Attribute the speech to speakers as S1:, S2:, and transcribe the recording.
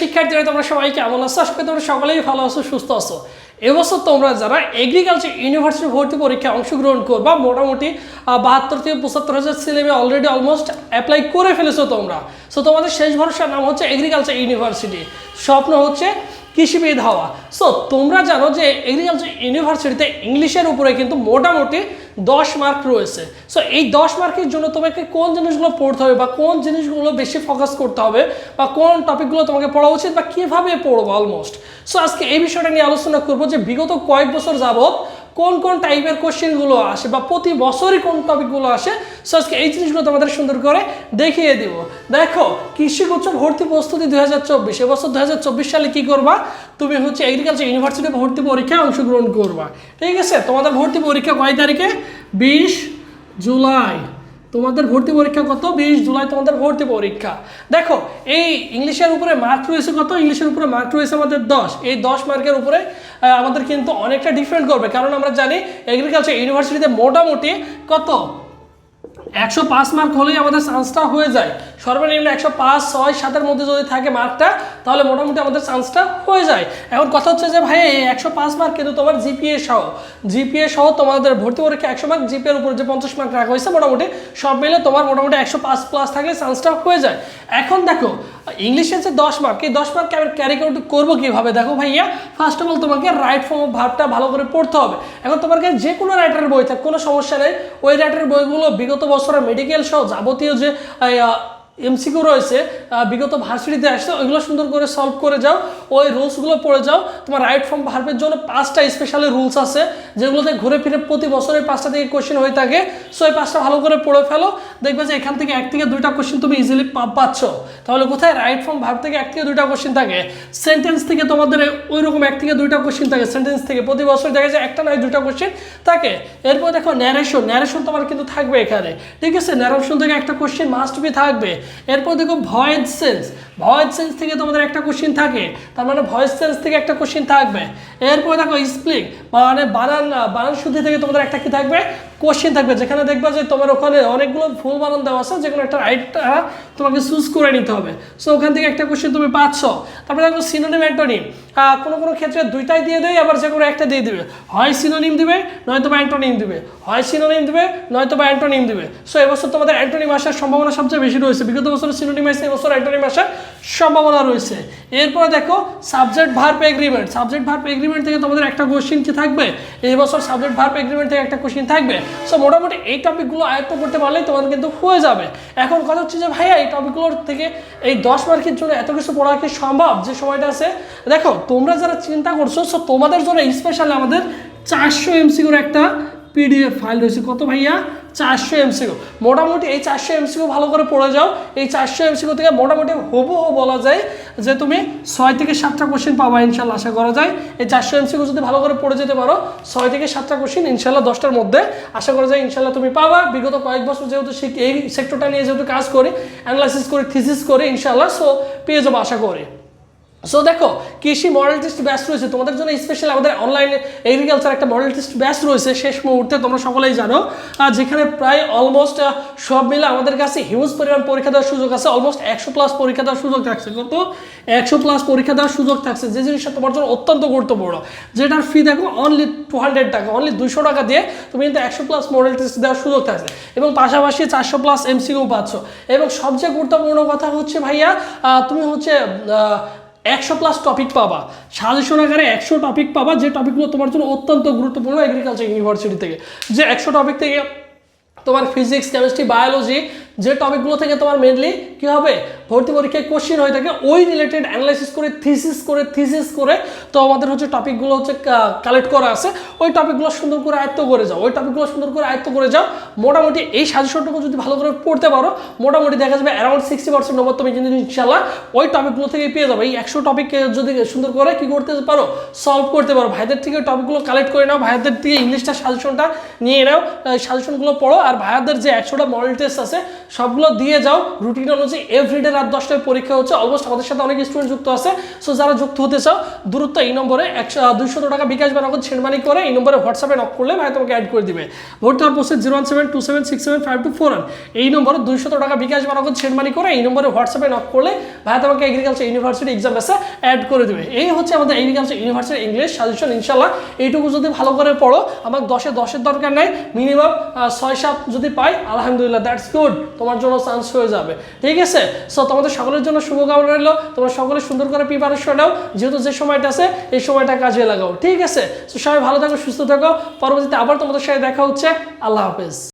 S1: শিক্ষার্থীরা, তোমরা সবাই কেমন আছো? আজকে তোমরা সকলেই ভালো আছো, সুস্থ আছো। এবছর তোমরা যারা এগ্রিকালচার ইউনিভার্সিটি ভর্তি পরীক্ষায় অংশগ্রহণ করবা, মোটামুটি বাহাত্তর থেকে পঁচাত্তর হাজার সিলেবে অলরেডি অলমোস্ট অ্যাপ্লাই করে ফেলেছো তোমরা। সো তোমাদের শেষ ভরসার নাম হচ্ছে এগ্রিকালচার ইউনিভার্সিটি স্বপ্ন হচ্ছে কৃষিবিদ হওয়া। সো তোমরা জানো যে এগ্রিকালচার ইউনিভার্সিটিতে ইংলিশের উপরে কিন্তু মোটামুটি দশ মার্ক রয়েছে। সো এই দশ মার্কের জন্য তোমাকে কোন জিনিসগুলো পড়তে হবে বা কোন জিনিসগুলো বেশি ফোকাস করতে হবে বা কোন টপিকগুলো তোমাকে পড়া উচিত বা কীভাবে পড়ব অলমোস্ট সো আজকে এই বিষয়টা নিয়ে আলোচনা করব যে বিগত কয়েক বছর যাবত কোন কোন টাইপের কোশ্চেনগুলো আসে বা প্রতি বছরই কোন টপিকগুলো আসে সো আজকে এই জিনিসগুলো তোমাদের সুন্দর করে দেখিয়ে দিব। দেখো কৃষি উচ্চ ভর্তি প্রস্তুতি দুই হাজার চব্বিশ, এবছর দু হাজার চব্বিশ সালে কী করবা? তুমি হচ্ছে এগ্রিকালচার ইউনিভার্সিটি ভর্তি পরীক্ষায় অংশগ্রহণ করবা। ঠিক আছে? তোমাদের ভর্তি পরীক্ষা কয় তারিখে? বিশ জুলাই। তোমাদের ভর্তি পরীক্ষা কত? বিশ জুলাই তোমাদের ভর্তি পরীক্ষা। দেখো, এই ইংলিশের উপরে মার্ক রয়েছে কত? ইংলিশের উপরে মার্ক রয়েছে আমাদের দশ। এই দশ মার্কের উপরে আমাদের কিন্তু অনেকটা ডিফারেন্ট করবে। কারণ আমরা জানি এগ্রিকালচার ইউনিভার্সিটিতে মোটামুটি কত? একশো পাঁচ মার্ক হলেই আমাদের চান্সটা হয়ে যায়। সর্বনিম্ন একশো পাঁচ, ছয়, সাতের মধ্যে যদি থাকে মার্কটা তাহলে মোটামুটি আমাদের চান্সটা হয়ে যায়। এখন কথা হচ্ছে যে ভাই একশো পাঁচ মার্ক কিন্তু তোমার জিপিএ সহ জিপিএ সহ তোমাদের ভর্তি পরীক্ষা একশো মার্ক জিপিএর উপর যে পঞ্চাশ মার্ক রাখা হয়েছে মোটামুটি, সব মিলে তোমার মোটামুটি একশো পাঁচ প্লাস থাকলে চান্সটা হয়ে যায়। এখন দেখো, ইংলিশের যে দশ মার্ক এই দশ মার্ক আমি ক্যারি করব কীভাবে? দেখো ভাইয়া ফার্স্ট অফ অল তোমাকে রাইট ফর্ম ভাবটা ভালো করে পড়তে হবে। এখন তোমার কাছে যে কোনো রাইটারের বই থাকে, কোনো সমস্যা নেই। ওই রাইটারের বইগুলো বিগত বছরের মেডিকেল সহ যাবতীয় যে এমসিকিউ রয়েছে বিগত ভার্সিটিতে আসছে, ওইগুলো সুন্দর করে সলভ করে যাও, ওই রুলসগুলো পড়ে যাও। তোমার রাইট ফর্ম ভার্বের জন্য পাঁচটা স্পেশালি রুলস আছে, যেগুলোতে ঘুরে ফিরে প্রতি বছরে পাঁচটা থেকে কোশ্চেন হয়ে থাকে। সো এই পাঁচটা ভালো করে পড়ে ফেলো। দেখবে যে এখান থেকে এক থেকে দুইটা কোশ্চেন তুমি ইজিলি পাচ্ছ। তাহলে কোথায় রাইট ফর্ম ভার্ব থেকে এক থেকে দুইটা কোশ্চেন থাকে? সেন্টেন্স থেকে তোমাদের ওই রকম এক থেকে দুইটা কোশ্চেন থাকে সেন্টেন্স থেকে। প্রতি বছর দেখা যায় একটা নয় দুইটা কোশ্চেন থাকে। এরপর দেখো ন্যারেশন ন্যারেশন তোমার কিন্তু থাকবে এখানে। ঠিক আছে ন্যারেশন থেকে একটা কোশ্চেন মাস্ট বি থাকবে। এরপর দেখো ভয়েস সেন্স ভয়েস সেন্স থেকে তোমাদের একটা কোশ্চিন থাকে, তার মানে ভয়েস সেন্স থেকে একটা কোশ্চিন থাকবে। এরপর দেখো স্প্লিং মানে বানান বানান শুদ্ধি থেকে তোমাদের একটা কি থাকবে? কোশ্চেন থাকবে, যেখানে দেখবে যে তোমার ওখানে অনেকগুলো ফুল বানান দেওয়া আছে যেগুলো একটা রাইটটা তোমাকে চুজ করে নিতে হবে। সো ওখান থেকে একটা কোশ্চেন তুমি পাচ্ছ। তারপরে দেখো সিনোনিম অ্যান্টোনিম কোনো কোনো ক্ষেত্রে দুইটাই দিয়ে দেয়, আবার যে কোনো একটা দিয়ে দিবে। হয় সিনোনিম দিবে নয়তো বা অ্যান্টোনিম দিবে। হয় সিনোনিম দিবে নয়তো বা অ্যান্টোনিম দিবে। সো এবছর তোমাদের অ্যান্টোনিম আসার সম্ভাবনা সবচেয়ে বেশি রয়েছে। বিগত বছর সিনোনিম আসছে এবছর অ্যান্টোনিম আসার সম্ভাবনা রয়েছে। এরপরে দেখো subject verb agreement subject verb agreement থেকে তোমাদের একটা কোশ্চিন কি থাকবে। এই বছর সাবজেক্ট ভার্ব এগ্রিমেন্ট থেকে একটা কোশ্চিন থাকবে। সো মোটামুটি এই টপিকগুলো আয়ত্ত করতে পারলেই তোমাদের কিন্তু হয়ে যাবে। এখন কথা হচ্ছে যে, ভাইয়া, এই টপিকগুলোর থেকে এই দশ মার্কের জন্য এত কিছু পড়া কি সম্ভব? যে সময়টা আছে, দেখো, তোমরা যারা চিন্তা করছ সো তোমাদের জন্য স্পেশালি আমাদের চারশো এমসিউর একটা পিডিএফ ফাইল রয়েছে। কত ভাইয়া? চারশো এমসিকিউ মোটামুটি এই চারশো এমসিকিউ ভালো করে পড়ে যাও। এই চারশো এমসিকিউ থেকে মোটামুটি হুবহু বলা যায় যে তুমি ছয় থেকে সাতটা কোশ্চেন পাবা ইনশাল্লাহ, আশা করা যায়। এই চারশো এমসিকিউ যদি ভালো করে পড়ে যেতে পারো, ছয় থেকে সাতটা কোশ্চেন ইনশাল্লাহ দশটার মধ্যে, আশা করা যায় ইনশাল্লাহ তুমি পাবা। বিগত কয়েক বছর যেহেতু এই সেক্টরটা নিয়ে যেহেতু কাজ করি অ্যানালাইসিস করি থিসিস করি, ইনশাল্লাহ সো পেয়ে যাব আশা করি। সো দেখো, কৃষি মডেল টেস্ট ব্যাচ রয়েছে। তোমাদের জন্য স্পেশাল আমাদের অনলাইনে এগ্রিকালচার একটা মডেল টেস্ট ব্যাচ রয়েছে। শেষ মুহূর্তে তোমরা সকলেই জানো যেখানে প্রায় অলমোস্ট সব মিলে আমাদের কাছে হিউজ পরিমাণ পরীক্ষা দেওয়ার সুযোগ আছে। অলমোস্ট একশো প্লাস পরীক্ষা দেওয়ার সুযোগ থাকছে। কত একশো প্লাস পরীক্ষা দেওয়ার সুযোগ থাকছে। যে জিনিসটা তোমার জন্য অত্যন্ত গুরুত্বপূর্ণ, যেটার ফি দেখো অনলি টু হান্ড্রেড টাকা অনলি দুশো টাকা দিয়ে তুমি কিন্তু একশো প্লাস মডেল টেস্ট দেওয়ার সুযোগ থাকছে। এবং পাশাপাশি চারশো প্লাস এমসিকিউ পাচ্ছ। এবং সবচেয়ে গুরুত্বপূর্ণ কথা হচ্ছে ভাইয়া তুমি হচ্ছে একশো প্লাস টপিক পাবা। সাজেশন আকারে একশো টপিক পাবা, যে টপিকগুলো তোমার জন্য অত্যন্ত গুরুত্বপূর্ণ এগ্রিকালচার ইউনিভার্সিটি থেকে। যে একশো টপিক থেকে তোমার ফিজিক্স কেমিস্ট্রি বায়োলজি যে টপিকগুলো থেকে তোমার মেনলি কী হবে? ভর্তি পরীক্ষায় কোশ্চেন হয়ে থাকে ওই রিলেটেড অ্যানালাইসিস করে থিসিস করে থিসিস করে তো আমাদের হচ্ছে টপিকগুলো হচ্ছে কালেক্ট করা আছে। ওই টপিকগুলো সুন্দর করে আয়ত্ত করে যাও। ওই টপিকগুলো সুন্দর করে আয়ত্ত করে যাও। মোটামুটি এই সাজেশনটুকু যদি ভালো করে পড়তে পারো, মোটামুটি দেখা যাবে অ্যারাউন্ড সিক্সটি পার্সেন্ট নম্বর তুমি কিন্তু ইনশাল্লাহ ওই টপিকগুলো থেকে পেয়ে যাবে। এই একশো টপিক যদি সুন্দর করে কি করতে পারো সলভ করতে পারো। ভাইদের থেকে টপিকগুলো কালেক্ট করে নাও, ভাইদের থেকে ইংলিশটা সাজেশনটা নিয়ে নাও। সাজেশনগুলো পড়ো। আর ভাইয়াদের যে একশোটা মডেল টেস্ট আছে সবগুলো দিয়ে যাও। রুটিন অনুযায়ী এভরিডে রাত দশটায় পরীক্ষা হচ্ছে। অলমোস্ট আমাদের সাথে অনেক স্টুডেন্ট যুক্ত আছে। সো যারা যুক্ত হতে চাও, দূরত্ব এই নম্বরে একশো দুইশো টাকা বিকাশ বা নগদ ছেড়মানি করে এই নম্বরে হোয়াটসঅ্যাপে নক করলে ভাই তোমাকে অ্যাড করে দিবে। ভর্তি হওয়ার process zero one seven two seven six seven five two four এই নম্বরে দুইশো টাকা বিকাশ বা নগদ ছেড়মানি করে এই নম্বরে হোয়াটসঅ্যাপে নক করলে ভাই তোমাকে এগ্রিকালচার ইউনিভার্সিটি এক্সাম এসে অ্যাড করে দেবে। এই হচ্ছে আমাদের এগ্রিকালচার ইউনিভার্সিটি ইংলিশ সাজেশন ইনশাল্লাহ এইটুকু যদি ভালো করে পড়ো আমার দশে দশের দরকার নাই। মিনিমাম ছয়, সাত যদি পাই, আলহামদুলিল্লাহ দ্যাটস গুড তোমার জন্য চান্স হয়ে যাবে। ঠিক আছে? সো তোমাদের সকলের জন্য শুভকামনা রইল। তোমরা সকলে সুন্দর করে প্রিপারেশন নাও। যেহেতু যে সময়টা আছে, এই সময়টা কাজে লাগাও। ঠিক আছে? সবাই ভালো থাকো, সুস্থ থাকো। পরবর্তীতে আবার তোমাদের সাথে দেখা হচ্ছে। আল্লাহ হাফেজ।